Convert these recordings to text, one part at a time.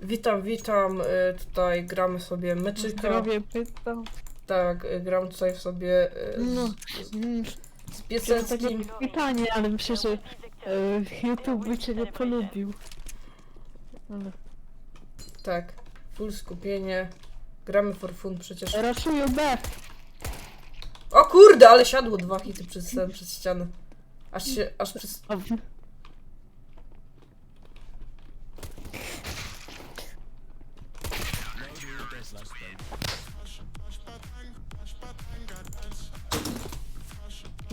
Witam, witam. y, Tutaj gramy sobie meczyka. Zdrowie pytam. Tak, y, gram tutaj sobie y, No. z, Mm, z To takie Pieseckim. pytanie, ale myślę, że e, YouTube by cię nie polubił. Ale Tak, full skupienie. Gramy for fun przecież. raszuję B. O kurde, ale siadło dwa hity przez, przez ścianę. Aż się, aż przez... O,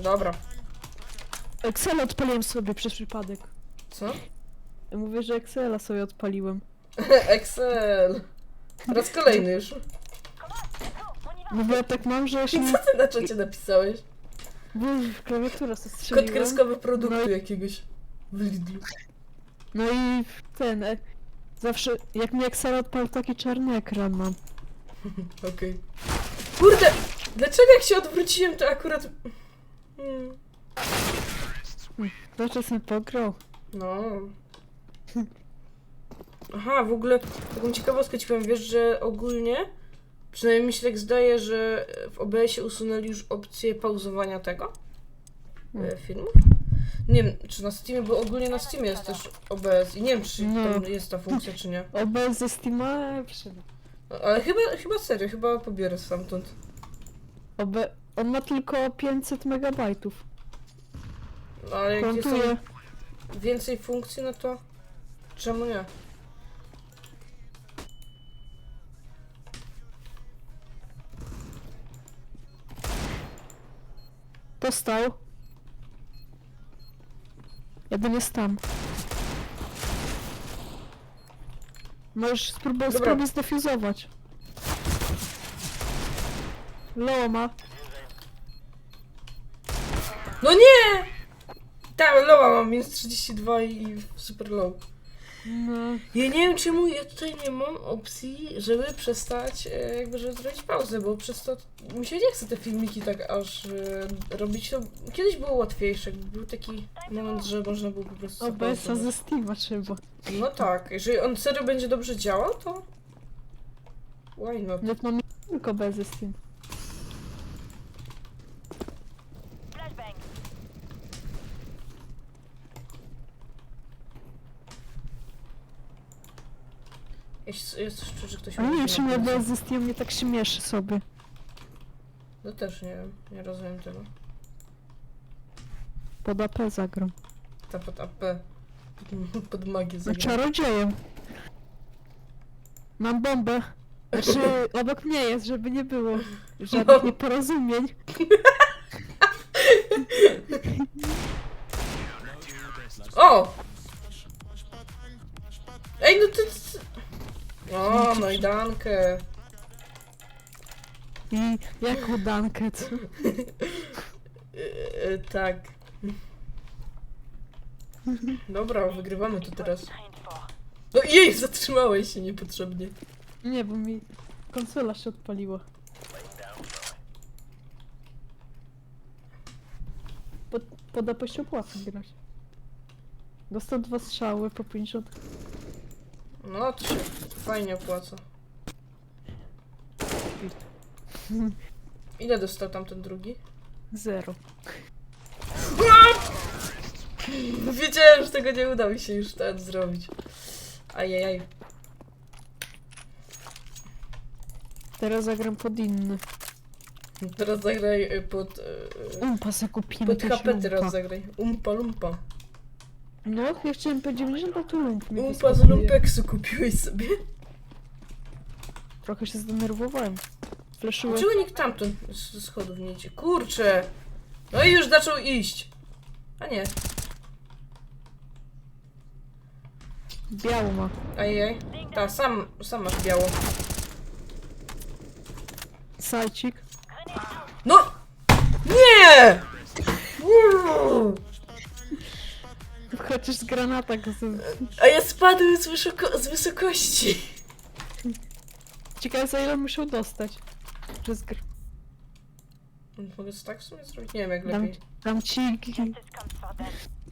Dobra. Excel odpaliłem sobie przez przypadek. Co? Mówię, że Excela sobie odpaliłem. Excel. Raz kolejny już. No bo ja tak mam, że I się... co ty na czacie napisałeś? Bo klawiatura Kod strzeliłem. kreskowy produktu No i- jakiegoś. W Lidlu. No i ten... E, zawsze jak mi Excel odpalił, taki czarny ekran mam. Okej. Kurde! Dlaczego jak się odwróciłem, to akurat... Hmm. Zawsze sobie pograł. No. Aha, w ogóle taką ciekawostkę ci powiem, wiesz, że ogólnie, przynajmniej mi się tak zdaje, że w OBS-ie usunęli już opcję pauzowania tego e, Hmm. filmów. Nie wiem, czy na Steamie, bo ogólnie na Steamie jest też OBS i nie wiem, czy No. tam jest ta funkcja, czy nie. OBS ze Steama przyda. No, Ale chyba, chyba serio, chyba pobiorę stamtąd. OB... On ma tylko 500 megabajtów. No, ale jak jest Kontuje. tam więcej funkcji, no to czemu nie? Dostał. Jeden jest tam. Możesz spróbować Dobra. spróbuj zdefuzować. Low ma. No nie! Tam, lowa mam, minus 32 i super low. No. Ja nie wiem czemu ja tutaj nie mam opcji, żeby przestać, e, jakby żeby zrobić pauzę, bo przez to mi się nie chce te filmiki tak aż e, robić. To kiedyś było łatwiejsze, był taki moment, że można było po prostu OBS-a zapauzować. ze Steama trzeba. No tak, jeżeli on serio będzie dobrze działał, to why not? Nawet mam tylko ze Steam. Jest, jest że ktoś A nie wiem, będzie czy mi na OBS ze Steam nie tak się mieszy sobie. No też nie wiem, nie rozumiem tego. Pod AP zagram. Ta pod AP. Pod, pod magię No zagrał. czarodziejem. Mam bombę. Znaczy, obok mnie jest, żeby nie było żadnych nieporozumień. O! Ej, no ty... O, no i dankę. I jak udankę, co? E, e, tak. Dobra, wygrywamy to teraz. No jej, zatrzymałeś się niepotrzebnie. Nie, bo mi konsola się odpaliła. Pod, pod AP się opłaca grać. Dostał dwa strzały po 50. No, to się fajnie opłaca. Ile dostał tamten drugi? Zero. Wiedziałem, że tego nie uda mi się już ten zrobić. Ajajaj. Teraz zagram pod inny. Teraz zagraj y, pod... y, Umpa se. Pod jakiegoś HP teraz zagraj. Umpa lumpa. No, ja chciałem P90, a tu lump mi Umpa z wyskakuje. lumpeksu kupiłeś sobie. Trochę się zdenerwowałem. Fleszyłem. Dlaczego nikt tamtąd z schodów nie idzie? Kurczę! No i już zaczął iść. A nie. Biało ma. Ajaj. Ta, sam, sam masz biało. Sajcik. No! Nie! Uuu. Chociaż z granata go z... A ja spadłem z, wysoko z wysokości. Ciekawe za ile musiał dostać. Przez gr... Mogę to tak w sumie zrobić? Nie wiem jak Dam, lepiej. dam ci...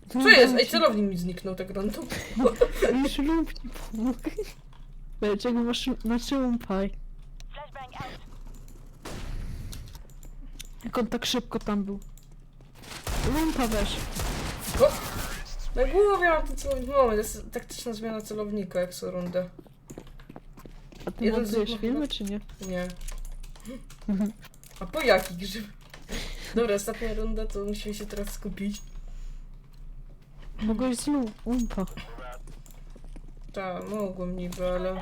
Co jest? Ej, celownik mi zniknął tak random. Już lump ci pomógł. Masz na czyłumpaj. Jak on tak szybko tam był. Lumpa weź. O! Na głowie mam ten celownik. Moment, jest taktyczna zmiana celownika, jak co rundę. A ty Jeden z montujesz nich- filmy, czy nie? Nie. A po jaki grzyb? Dobra, ostatnia runda, to musimy się teraz skupić. Mogłeś z lu- lumpa. Tak, mogłem niby, ale...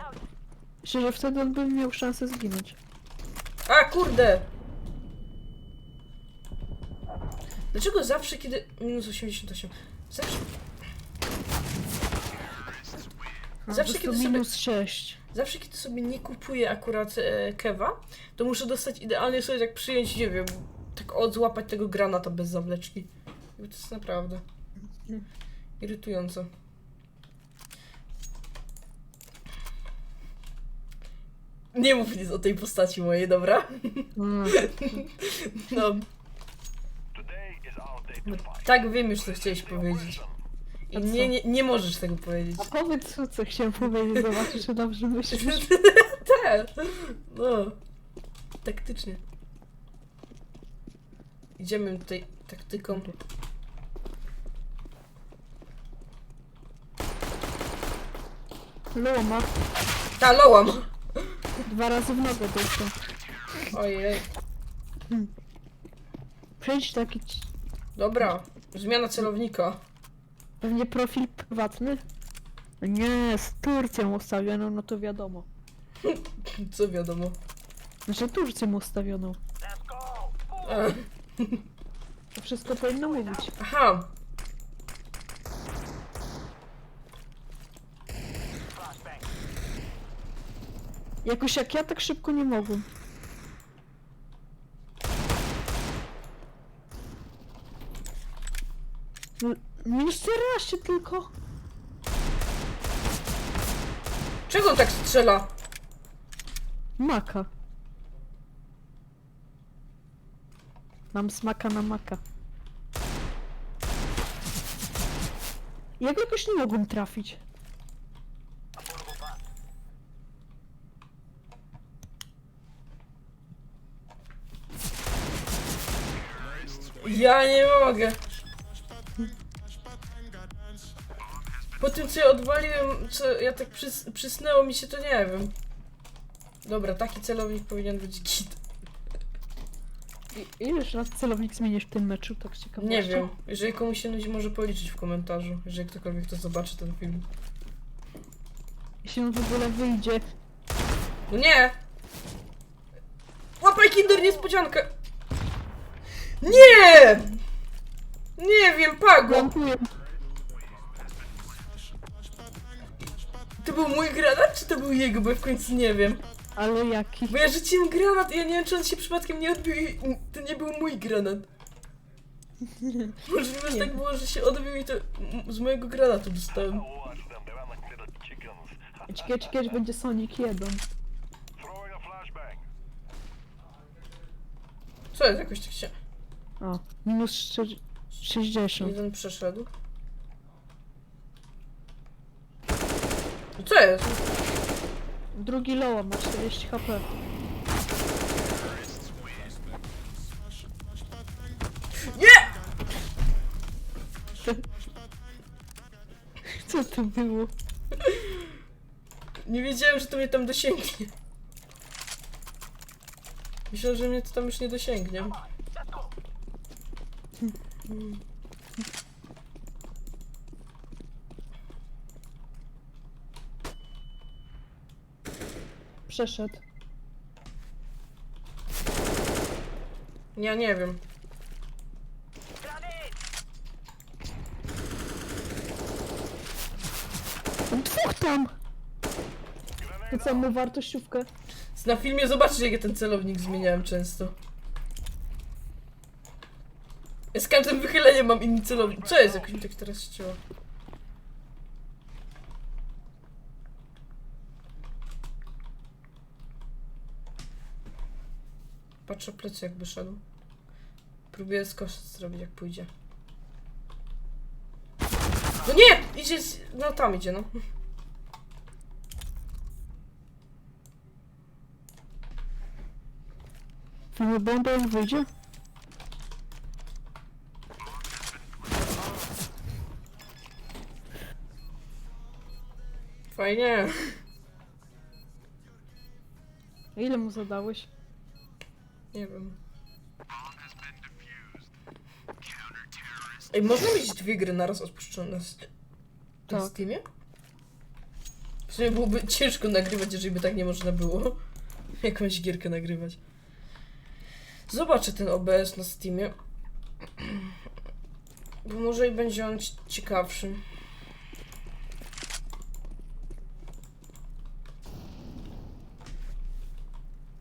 Myślę, że wtedy on by miał szansę zginąć. A, kurde! Dlaczego zawsze, kiedy... Minus 88. Zawsze... A, Zawsze, kiedy sobie- minus 6. Zawsze, kiedy sobie nie kupuję akurat e, kewa, to muszę dostać idealnie sobie tak przyjąć, nie wiem, tak odzłapać tego granata bez zawleczki. To jest naprawdę irytujące. Nie mów nic o tej postaci mojej, dobra? A, No. No, tak wiem już, co chciałeś powiedzieć. I A co? nie, nie, nie możesz tego powiedzieć. a powiedz, co, co chciałem powiedzieć, zobaczysz, czy dobrze myślisz. Tak, no. Taktycznie. Idziemy tutaj taktyką. Loma. Ta, lołam! Dwa razy w nogę dostał. Ojej. Przejdź taki... ci- Dobra, zmiana celownika. Pewnie profil prywatny? Nie, z Turcją ustawioną, no to wiadomo. Co wiadomo. Znaczy Turcją ustawioną. A, To wszystko powinno mówić. Aha. Jakoś jak ja tak szybko nie mogłem. Minus 14 tylko. Czego on tak strzela? Maka. Mam smaka na maka. Ja go jakoś nie mogłem trafić. Ja nie mogę. Po tym co ja odwaliłem, co ja tak przys przysnęło mi się, to nie wiem. Dobra, taki celownik powinien być git. I, ileż raz celownik zmienisz w tym meczu, tak z ciekawości? Nie wiem. Jeżeli komuś się nudzi, może policzyć w komentarzu. Jeżeli ktokolwiek to zobaczy ten film. Jeśli on w ogóle wyjdzie. No nie! Łapaj kinder niespodziankę! Nie! Nie wiem, Pago! Dziękuję. To był mój granat, czy to był jego, bo ja w końcu nie wiem. Ale jaki? Bo ja rzuciłem granat i ja nie wiem, czy on się przypadkiem nie odbił i to nie był mój granat. Możliwe, że tak było, że się odbił i to z mojego granatu dostałem. Ciekawe, ciekawe, będzie Sonic 1. Co jest jakoś tak się... O, minus sze- 60. Jeden przeszedł. Co jest? Drugi loła ma 40 HP. Nie! Co to było? Nie wiedziałem, że to mnie tam dosięgnie. Myślałem, że mnie to tam już nie dosięgnie. Przeszedł. Ja nie wiem. Dwóch tam! Co, mu wartościówkę? Na filmie zobaczysz, jak ja ten celownik zmieniałem często. Ja z każdym wychyleniem mam inny celownik. Co jest? Jakoś mi tak teraz ścięło. Patrzę plecy, jakby szedł. Próbuję skoszec zrobić, jak pójdzie. No nie! Idzie z... No tam idzie, no. Mamy bombę, on wyjdzie? Fajnie. Ile mu zadałeś? Nie wiem. Ej, można mieć dwie gry naraz odpuszczone na, st- na Tak. Steamie? W sumie byłoby ciężko nagrywać, jeżeli by tak nie można było. Jakąś gierkę nagrywać. Zobaczę ten OBS na Steamie. Bo może i będzie on ci- ciekawszy.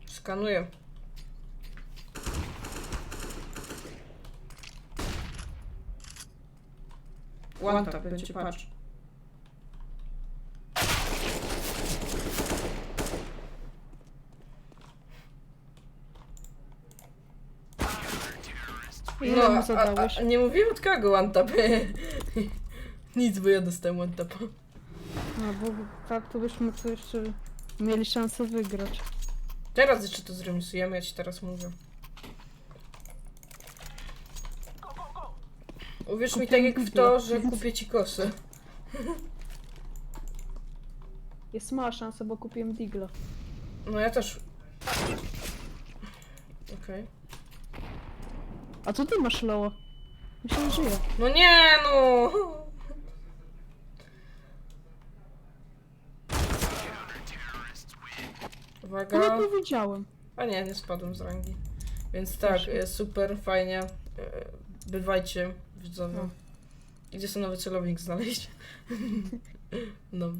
Skanuję. Łanta będzie, patrz. Ile No, mu a, zadałeś? a nie mówiłem od kogo one tap. Nic, bo ja dostałem one tapa. No bo tak to byśmy to jeszcze mieli szansę wygrać. Teraz jeszcze to zremisujemy, ja ci teraz mówię. Uwierz mi tak Kupiłem jak w to, że kupię ci kosę. Jest mała szansa, bo kupiłem Digla. No ja też. Okej. A co ty masz Loa? Myślę, że żyje. No nie no! No Uwaga. nie powiedziałem. A nie, nie spadłem z rangi. Więc tak, e, super, fajnie. E, Bywajcie, widzowie. No. Idzie sobie nowy celownik znaleźć. No.